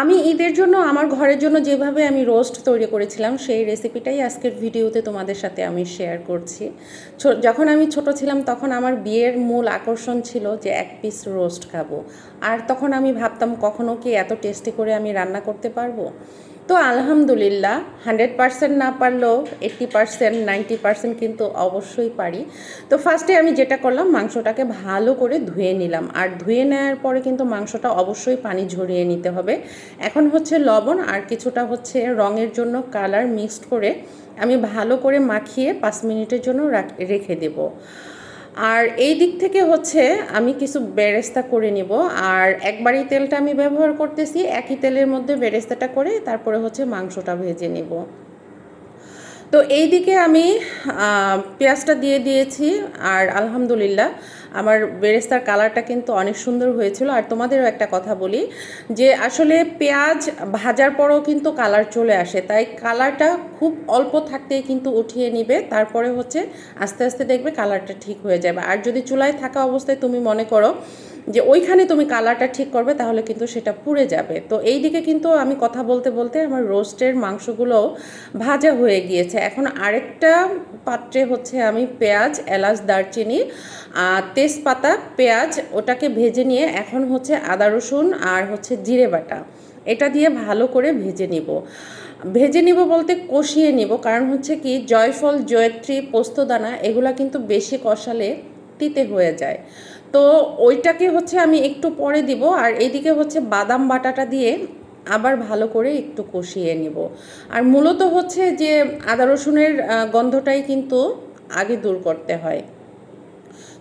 আমি ঈদের জন্য, আমার ঘরের জন্য যেভাবে আমি রোস্ট তৈরি করেছিলাম, সেই রেসিপিটাই আজকের ভিডিওতে তোমাদের সাথে আমি শেয়ার করছি। যখন আমি ছোট ছিলাম, তখন আমার বিয়ের মূল আকর্ষণ ছিল যে এক পিস রোস্ট খাব। আর তখন আমি ভাবতাম, কখনো কি এত টেস্টি করে আমি রান্না করতে পারব? তো আলহামদুলিল্লাহ, হান্ড্রেড পার্সেন্ট না পারলেও এইট্টি পার্সেন্ট, নাইনটি পার্সেন্ট কিন্তু অবশ্যই পারি। তো ফার্স্টে আমি যেটা করলাম, মাংসটাকে ভালো করে ধুয়ে নিলাম। আর ধুয়ে নেওয়ার পরে কিন্তু মাংসটা অবশ্যই পানি ঝরিয়ে নিতে হবে। এখন হচ্ছে লবণ আর কিছুটা হচ্ছে রঙের জন্য কালার মিক্সড করে আমি ভালো করে মাখিয়ে পাঁচ মিনিটের জন্য রাখ- দেবো। আর এই দিক থেকে হচ্ছে আমি কিছু বেরেস্তা করে নিব। আর একবারই তেলটা আমি ব্যবহার করতেছি, একই তেলের মধ্যে বেরেস্তাটা করে তারপরে হচ্ছে মাংসটা ভেজে নেব। তো এই দিকে আমি পেঁয়াজটা দিয়ে দিয়েছি আর আলহামদুলিল্লাহ আমার বেরেস্তার কালারটা কিন্তু অনেক সুন্দর হয়েছিল। আর তোমাদেরও একটা কথা বলি যে আসলে পেঁয়াজ ভাজার পরেও কিন্তু কালার চলে আসে, তাই কালারটা খুব অল্প থাকতেই কিন্তু উঠিয়ে নিবে, তারপরে হচ্ছে আস্তে আস্তে দেখবে কালারটা ঠিক হয়ে যাবে। আর যদি চুলায় থাকা অবস্থায় তুমি মনে করো যে ওইখানে তুমি কালারটা ঠিক করবে, তাহলে কিন্তু সেটা পুড়ে যাবে। তো এই দিকে কিন্তু আমি কথা বলতে বলতে আমার রোস্টের মাংসগুলো ভাজা হয়ে গিয়েছে। এখন আরেকটা পাত্রে হচ্ছে আমি পেঁয়াজ, এলাচ, দারচিনি, আর তেজপাতা, পেঁয়াজ, ওটাকে ভেজে নিয়ে এখন হচ্ছে আদা রসুন আর হচ্ছে জিরে বাটা। এটা দিয়ে ভালো করে ভেজে নিব। ভেজে নিব বলতে কষিয়ে নিব, কারণ হচ্ছে কি জয়ফল, জয়ত্রী, পোস্তদানা, এগুলা কিন্তু বেশি কষালে তিতে হয়ে যায়। তো ওইটাকে হচ্ছে আমি একটু পরে দিব আর এইদিকে হচ্ছে বাদাম বাটাটা দিয়ে আবার ভালো করে একটু কষিয়ে নিব। আর মূলত হচ্ছে যে আদা রসুনের গন্ধটাই কিন্তু আগে দূর করতে হয়।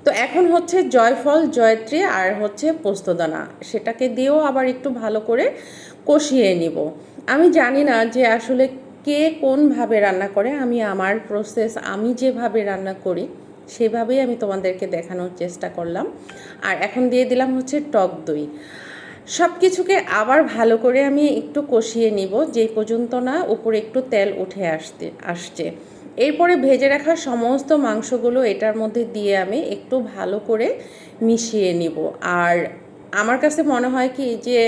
তো এখন হচ্ছে জয়ফল, জয়ত্রী আর হচ্ছে পোস্তদানা, সেটাকে দিয়েও আবার একটু ভালো করে কষিয়ে নিব। আমি জানি না যে আসলে কে কোনভাবে রান্না করে, আমি আমার প্রসেস আমি যেভাবে রান্না করি সেভাবেই আমি তোমাদেরকে দেখানোর চেষ্টা করলাম। আর এখন দিয়ে দিলাম হচ্ছে টক দই। সব কিছুকে আবার ভালো করে আমি একটু কষিয়ে নিব, যেই পর্যন্ত না উপরে একটু তেল উঠে আসতে, আসছে। এরপরে ভেজে রাখা সমস্ত মাংসগুলো এটার মধ্যে দিয়ে আমি একটু ভালো করে মিশিয়ে নিব। আর আমার কাছে মনে হয় কি যে,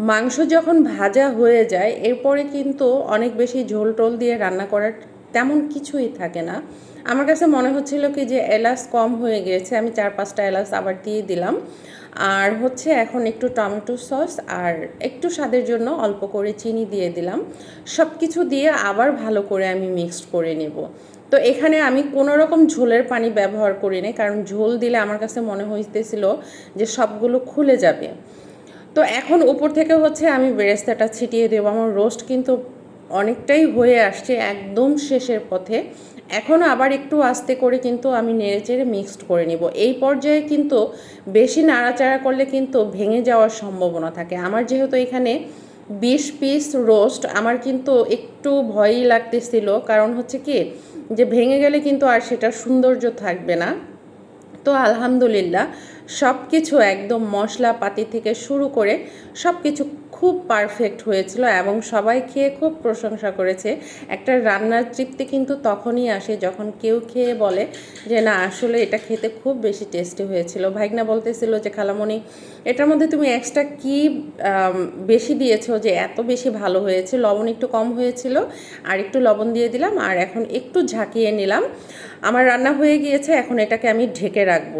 মাংস যখন ভাজা হয়ে যায়, এরপরে কিন্তু অনেক বেশি ঝোল টোল দিয়ে রান্না করার তেমন কিছুই থাকে না। আমার কাছে মনে হচ্ছিল কি যে এলাচ কম হয়ে গিয়েছে আমি চার পাঁচটা এলাচ আবার দিয়ে দিলাম। আর হচ্ছে এখন একটু টমেটো সস আর একটু স্বাদের জন্য অল্প করে চিনি দিয়ে দিলাম। সব কিছু দিয়ে আবার ভালো করে আমি মিক্সড করে নেব। তো এখানে আমি কোনো রকম ঝোলের পানি ব্যবহার করি করিনি, কারণ ঝোল দিলে আমার কাছে মনে হইতেছিল যে সবগুলো খুলে যাবে। তো এখন উপর থেকে হচ্ছে আমি বেরেস্তাটা ছিটিয়ে দেবো। আমার রোস্ট কিন্তু অনেকটাই হয়ে আসছে একদম শেষের পথে। এখন আবার একটু আস্তে করে কিন্তু আমি নেড়েচেড়ে মিক্সড করে নিব। এই পর্যায়ে কিন্তু বেশি নাড়াচাড়া করলে কিন্তু ভেঙে যাওয়ার সম্ভাবনা থাকে। আমার যেহেতু এখানে বিশ পিস রোস্ট আমার কিন্তু একটু ভয়ই লাগতেছিল। কারণ হচ্ছে কি, যে ভেঙে গেলে কিন্তু আর সেটা সৌন্দর্য থাকবে না। তো আলহামদুলিল্লাহ সব কিছু একদম মশলাপাতি থেকে শুরু করে সব কিছু খুব পারফেক্ট হয়েছিল এবং সবাই খেয়ে খুব প্রশংসা করেছে। একটা রান্নার তৃপ্তি কিন্তু তখনই আসে যখন কেউ খেয়ে বলে যে, না, আসলে এটা খেতে খুব বেশি টেস্টি হয়েছিল। ভাইগনা বলতেছিল যে, খালামণি, এটার মধ্যে তুমি এক্সট্রা কি বেশি দিয়েছ যে, এত বেশি ভালো হয়েছে? লবণ একটু কম হয়েছিল, আর একটু লবণ দিয়ে দিলাম, আর এখন একটু ঝাঁকিয়ে নিলাম। আমার রান্না হয়ে গিয়েছে, এখন এটাকে আমি ঢেকে রাখব।